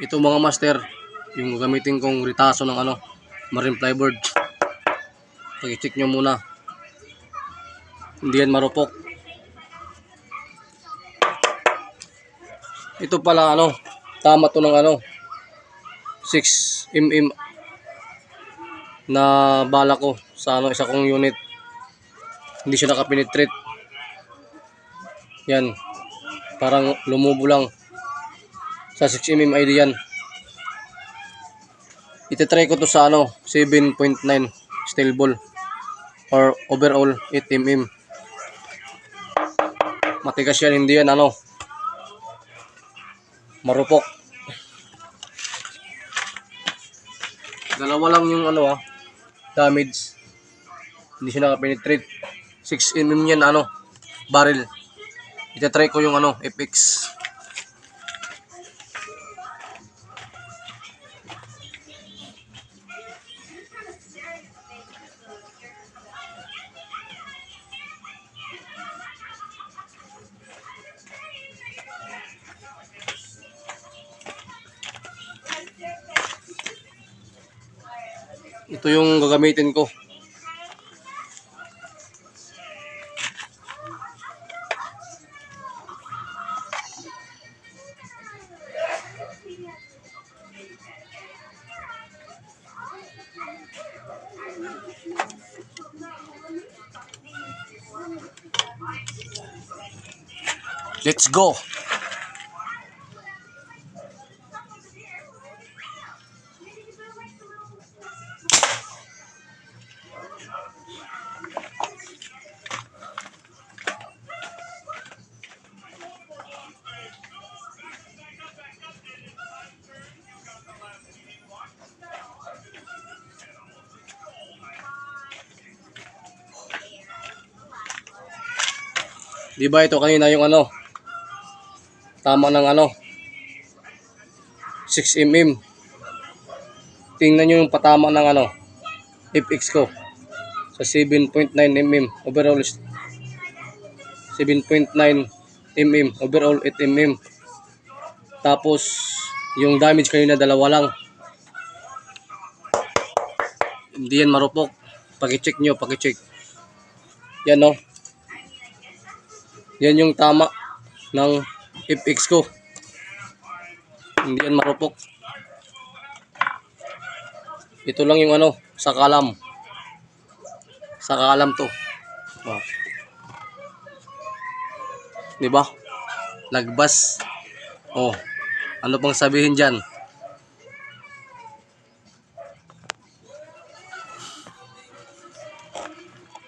Ito mga master, yung gamitin kong ritaso ng ano, marine plyboard. Pag-check nyo muna. Hindi yan marupok. Ito pala ano, tama to ng ano, 6 mm na bala ko sa ano, isa kong unit. Hindi siya nakapenetrate. Yan. Parang lumubo lang. Sa 6mm ID yan. Itetry ko to sa ano, 7.9 steel ball. Or overall 8mm. Matigas yan, hindi yan ano. Marupok. Dalawa lang yung ano ah, damage. Hindi siya nakapenetrate. 6mm yan ano, barrel. Itetry ko yung ano, FX. Ito yung gagamitin ko. Let's go. Di ba ito kanina yung ano? Tama ng ano? 6 mm. Tingnan nyo yung patama ng ano? FX ko. Sa 7.9 mm. Overall is 7.9 mm. Overall 8 mm. Tapos yung damage kanina dalawa lang. Hindi yan marupok. Paki-check nyo, paki-check. Yan no. Yan yung tama ng FX ko. Hindi yan marupok. Ito lang yung ano, sa kalam. Sa kalam to. Oh. 'Di ba? Lagbas. Oh. Ano pang sabihin diyan?